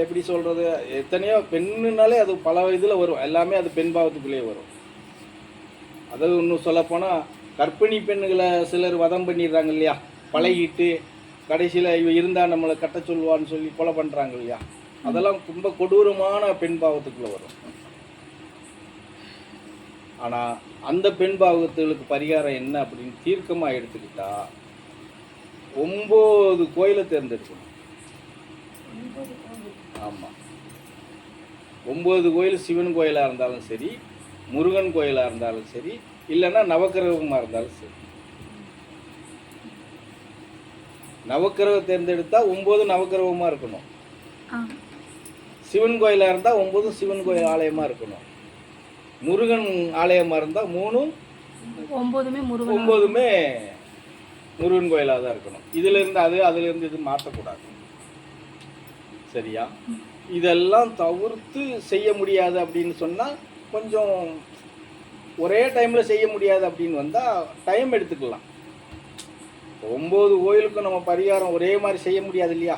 எப்படி சொல்கிறது எத்தனையோ பெண்ணுனாலே அது பல இதில் வரும். எல்லாமே அது பெண் பாவத்துக்குள்ளேயே வரும். அதாவது இன்னும் சொல்லப்போனால் கர்ப்பிணி பெண்ணுகளை சிலர் வதம் பண்ணிடுறாங்க இல்லையா? பழகிட்டு கடைசியில் இவ இருந்தால் நம்மளை கட்ட சொல்லுவான்னு சொல்லி கொலை பண்ணுறாங்க இல்லையா? அதெல்லாம் ரொம்ப கொடூரமான பெண் பாவத்துக்குள்ளே வரும். ஆனால் அந்த பெண் பாவத்துகளுக்கு பரிகாரம் என்ன அப்படின்னு தீர்க்கமாக எடுத்துக்கிட்டா ஒம்பது கோயிலை தேர்ந்தெடுக்கணும். ஆமாம் ஒம்பது கோயில் சிவன் கோயிலாக இருந்தாலும் சரி முருகன் கோயிலாக இருந்தாலும் சரி இல்லைன்னா நவக்கிரகமாக இருந்தாலும் சரி. நவக்கிரகம் தேர்ந்தெடுத்தா ஒம்பது நவக்கிரகமாக இருக்கணும். சிவன் கோயிலாக இருந்தால் ஒம்பதும் சிவன் கோயில் ஆலயமாக இருக்கணும். முருகன் ஆலயமாக இருந்தால் மூணும் ஒன்பதுமே முருகன்? ஒம்பதுமே முருகன் கோயிலாக தான் இருக்கணும். இதிலிருந்து அது அதிலிருந்து இது மாற்றக்கூடாது சரியா? இதெல்லாம் தவிர்த்து செய்ய முடியாது அப்படின்னு சொன்னால் கொஞ்சம் ஒரே டைமில் செய்ய முடியாது அப்படின்னு வந்தால் டைம் எடுத்துக்கலாம். ஒம்பது கோயிலுக்கும் நம்ம பரிகாரம் ஒரே மாதிரி செய்ய முடியாது இல்லையா?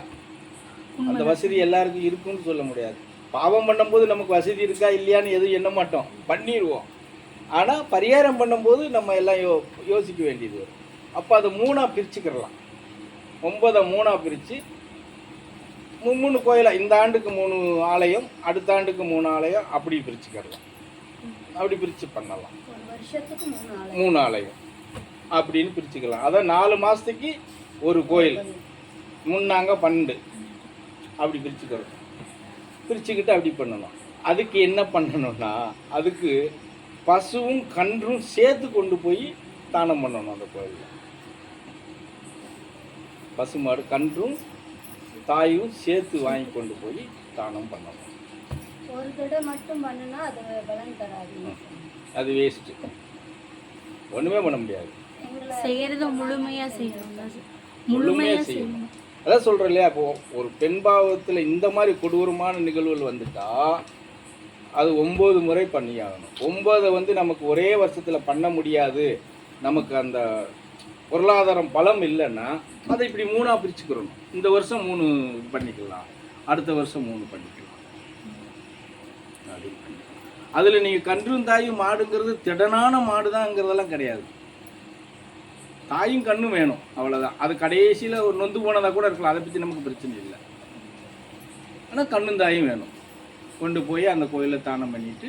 அந்த வசதி எல்லாருக்கும் இருக்குன்னு சொல்ல முடியாது. பாவம் பண்ணும்போது நமக்கு வசதி இருக்கா இல்லையான்னு எதுவும் எண்ண மாட்டோம். பண்ணிடுவோம் ஆனால் பரிகாரம் பண்ணும்போது நம்ம எல்லாம் யோ யோசிக்க வேண்டியது வரும். அப்போ அதை மூணாக பிரிச்சுக்கிடலாம் ஒன்பதை மூணாக பிரித்து மூணு கோயிலாக இந்த ஆண்டுக்கு மூணு ஆலயம் அடுத்த ஆண்டுக்கு மூணு ஆலயம் அப்படி பிரிச்சுக்கிடலாம் அப்படி பிரித்து பண்ணலாம். மூணு மூணு ஆலயம். அப்படின்னு பிரிச்சுக்கலாம். அதான் நாலு மாதத்துக்கு ஒரு கோயில். முன்னாங்க பன்னெண்டு. அப்படி பிரிச்சுக்கிறோம். பிரிச்சுக்கிட்டு அப்படி பண்ணணும். அதுக்கு என்ன பண்ணணும்னா அதுக்கு பசுவும் கன்றும் சேர்த்து கொண்டு போய் தானம் பண்ணணும் அந்த கோயிலில். பசுமாடு கன்றும் தாயும் சேர்த்து வாங்கி கொண்டு போய் தானம் பண்ணணும். ஒரு தடவை மட்டும் பண்ணுனா அது பலன் தராது. அது வேஸ்ட்டு ஒன்றுமே பண்ண முடியாது. செய்யறத முழுமையா செய்யணும். முழுமையா முழுமையா செய்யணும். செய்யணும். அதான் சொல்கிறேன் இல்லையா? இப்போ ஒரு பெண் பாவத்தில் இந்த மாதிரி கொடூரமான நிகழ்வுகள் வந்துட்டா அது ஒம்பது முறை பண்ணியாகணும். ஒம்பதை வந்து நமக்கு ஒரே வருஷத்தில் பண்ண முடியாது. நமக்கு அந்த பொருளாதாரம் பலம் இல்லைன்னா அதை இப்படி மூணாக பிரிச்சுக்கிறணும். இந்த வருஷம் மூணு பண்ணிக்கலாம். அடுத்த வருஷம் மூணு பண்ணிக்கலாம். அதில் நீங்கள் கன்றும் தாயும் மாடுங்கிறது திடனான மாடு தான்ங்கிறதெல்லாம் கிடையாது. தாயும் கண்ணும் வேணும் அவ்வளோதான் அது கடைசியில் ஒரு நொந்து போனதாக கூட இருக்கலாம். அதை பற்றி நமக்கு பிரச்சனை இல்லை. ஆனால் கண்ணும் தாயும் வேணும். கொண்டு போய் அந்த கோயிலை தானம் பண்ணிட்டு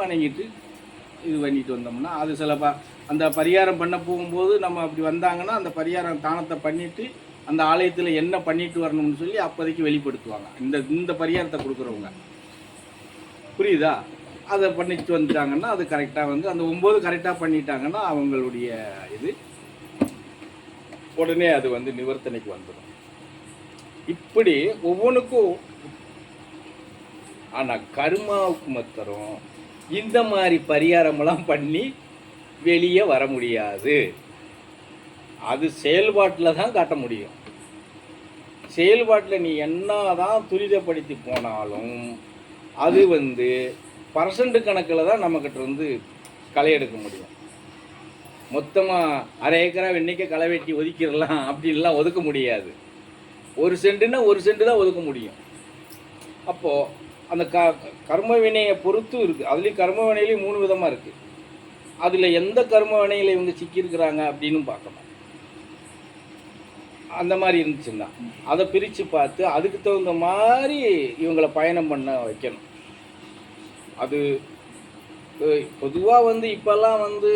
வணங்கிட்டு இது பண்ணிட்டு வந்தோம்னா அது சிலப்பா அந்த பரிகாரம் பண்ண போகும்போது நம்ம அப்படி வந்தாங்கன்னா அந்த பரிகாரம் தானத்தை பண்ணிட்டு அந்த ஆலயத்தில் என்ன பண்ணிட்டு வரணும்னு சொல்லி அப்போதைக்கு வெளிப்படுத்துவாங்க. இந்த இந்த பரிகாரத்தை கொடுக்குறவங்க. புரியுதா? அதை பண்ணிட்டு வந்துட்டாங்கன்னா அது கரெக்டாக வந்து அந்த ஒம்பது கரெக்டாக பண்ணிட்டாங்கன்னா அவங்களுடைய இது உடனே அது வந்து நிவர்த்தனைக்கு வந்துடும். இப்படி ஒவ்வொன்றுக்கும் ஆனால் கருமாவுக்கு மாத்திரம் இந்த மாதிரி பரிகாரமெல்லாம் பண்ணி வெளியே வர முடியாது. அது செயல்பாட்டில் தான் காட்ட முடியும். செயல்பாட்டில் நீ என்ன தான் துரிதப்படுத்தி போனாலும் அது வந்து பர்சன்ட் கணக்கில் தான் நம்மக்கிட்ட இருந்து களை எடுக்க முடியும். மொத்தமாக அரை ஏக்கரா இன்னைக்கே களை வெட்டி ஒதுக்கிடலாம் அப்படின்லாம் ஒதுக்க முடியாது. ஒரு சென்ட்டுனா ஒரு சென்ட் தான் ஒதுக்க முடியும். அப்போது அந்த க கர்ம வினையை பொறுத்தும் இருக்குது அதுலேயும் கர்ம வினையிலையும் மூணு விதமாக இருக்குது அதில் எந்த கர்ம வினையில் இவங்க சிக்கியிருக்கிறாங்க அப்படின்னு பார்க்கணும். அந்த மாதிரி இருந்துச்சுன்னா அதை பிரித்து பார்த்து அதுக்கு தகுந்த மாதிரி இவங்களை பயணம் பண்ண வைக்கணும். அது பொதுவாக வந்து இப்போல்லாம் வந்து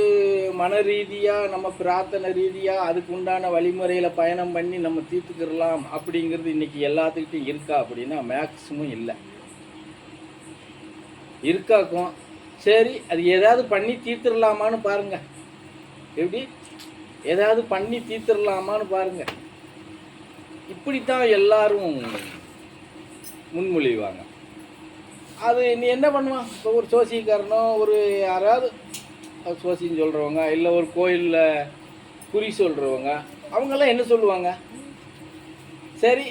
மன ரீதியாக நம்ம பிரார்த்தனை ரீதியாக அதுக்கு உண்டான வழிமுறையில் பயணம் பண்ணி நம்ம தீர்த்துக்கிடலாம் அப்படிங்கிறது இன்றைக்கி எல்லாத்துக்கிட்டையும் இருக்கா அப்படின்னா மேக்ஸிமம் இல்லை. இருக்காக்கும் சரி அது ஏதாவது பண்ணி தீர்த்துடலாமான்னு பாருங்க. எப்படி? ஏதாவது பண்ணி தீர்த்துடலாமான்னு பாருங்க. இப்படித்தான் எல்லாரும் முன்மொழிவாங்க. அது நீ என்ன பண்ணுவான்? இப்போ ஒரு சோசியக்காரனோ ஒரு யாராவது சோசின்னு சொல்கிறவங்க இல்லை ஒரு கோயிலில் குறி சொல்கிறவங்க அவங்கெல்லாம் என்ன சொல்லுவாங்க? சரி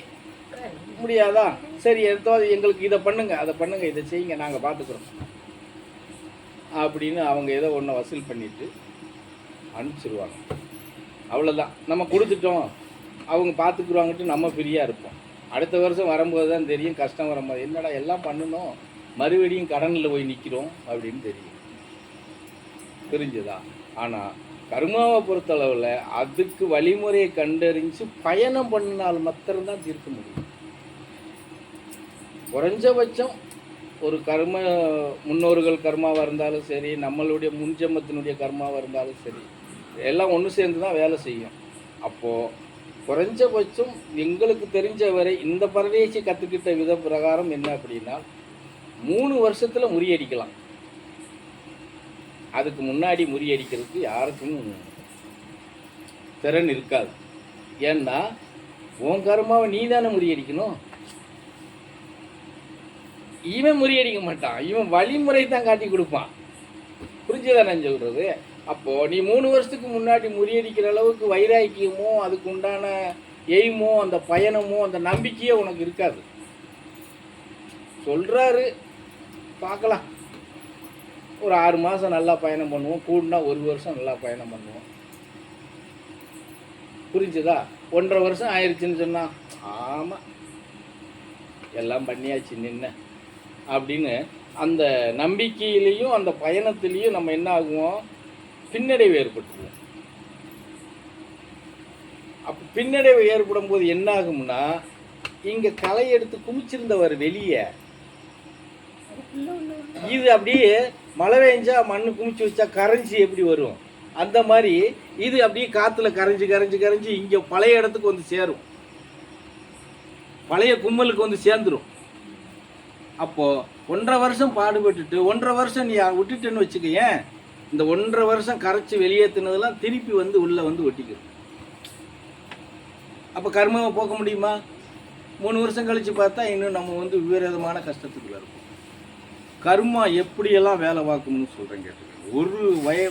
முடியாதா? சரி எதோ எங்களுக்கு இதை பண்ணுங்கள் அதை பண்ணுங்கள் இதை செய்யுங்க நாங்கள் பார்த்துக்குறோம். அப்படின்னு அவங்க ஏதோ ஒன்றை வசூல் பண்ணிட்டு அனுப்பிச்சிருவாங்க. அவ்வளோதான் நம்ம கொடுத்துட்டோம். அவங்க பார்த்துக்குருவாங்கட்டு நம்ம ஃப்ரீயாக இருப்போம். அடுத்த வருஷம் வரும்போது தான் தெரியும். கஷ்டம் வரும்போது என்னடா எல்லாம் பண்ணணும்? மறுபடியும் கடனில் போய் நிற்கிறோம் அப்படின்னு தெரியும். புரிஞ்சுதா? ஆனால் கர்மாவை பொறுத்தளவில் அதுக்கு வழிமுறையை கண்டறிஞ்சு பயணம் பண்ணினால் மாத்திரம்தான் தீர்க்க முடியும். குறைஞ்சபட்சம் ஒரு கர்ம முன்னோர்கள் கர்மாவாக இருந்தாலும் சரி நம்மளுடைய முன்ஜென்மத்தினுடைய கர்மாவாக இருந்தாலும் சரி எல்லாம் ஒன்று சேர்ந்து தான் வேலை செய்யும். அப்போது குறைஞ்சபட்சம் எங்களுக்கு தெரிஞ்ச வரை இந்த பரதேசி கற்றுக்கிட்ட வித பிரகாரம் என்ன அப்படின்னா மூணு வருஷத்தில் முறியடிக்கலாம். அதுக்கு முன்னாடி முறியடிக்கிறதுக்கு யாருக்கும் திறன் இருக்காது. ஏன்னா உன் கர்மாவை நீ தானே முறியடிக்கணும்? இவன் முறியடிக்க மாட்டான். இவன் வழிமுறை தான் காட்டி கொடுப்பான். புரிஞ்சுதான் நான் சொல்கிறது அப்போது நீ மூணு வருஷத்துக்கு முன்னாடி முறியடிக்கிற அளவுக்கு வைராக்கியமோ அதுக்கு உண்டான எய்மோ அந்த பயணமோ அந்த நம்பிக்கையோ உனக்கு இருக்காது. சொல்கிறாரு பார்க்கலாம். ஒரு ஆறு மாதம் நல்லா பயணம் பண்ணுவோம். கூடுனா ஒரு வருஷம் நல்லா பயணம் பண்ணுவோம். புரிஞ்சுதா? ஒன்றரை வருஷம் ஆயிடுச்சுன்னு சொன்னான் ஆமாம் எல்லாம் பண்ணியாச்சு நின்ன. அப்படின்னு அந்த நம்பிக்கையிலையும் அந்த பயணத்திலையும் நம்ம என்ன ஆகுவோம்? பின்னடைவு ஏற்பட்டுருவோம். அப்போ பின்னடைவு ஏற்படும் போது என்ன ஆகும்னா இங்கே களை எடுத்து குமிச்சிருந்தவர் வெளியே. இது அப்படியே மழை பெஞ்சா மண் குமிச்சு வச்சா கரைஞ்சி எப்படி வரும்? அந்த மாதிரி இது அப்படியே காற்றுல கரைஞ்சி கரைஞ்சி கரைஞ்சி இங்கே பழைய இடத்துக்கு வந்து சேரும். பழைய கும்மலுக்கு வந்து சேர்ந்துடும் அப்போது ஒன்றரை வருஷம் பாடுபட்டுட்டு ஒன்றரை வருஷம் நீ விட்டுட்டேன்னு வச்சுக்கயேன் இந்த ஒன்றரை வருஷம் கரைச்சி வெளியேற்றினதெல்லாம் திருப்பி வந்து உள்ளே வந்து ஒட்டிக்கிறது அப்போ கர்மாவை போக்க முடியுமா? மூணு வருஷம் கழித்து பார்த்தா இன்னும் நம்ம வந்து விபரீதமான கஷ்டத்துக்குள்ளே இருக்கும் கர்மா எப்படியெல்லாம் வேலை பார்க்கணும்னு சொல்கிறேன் கேட்டுக்கேன் ஒரு வய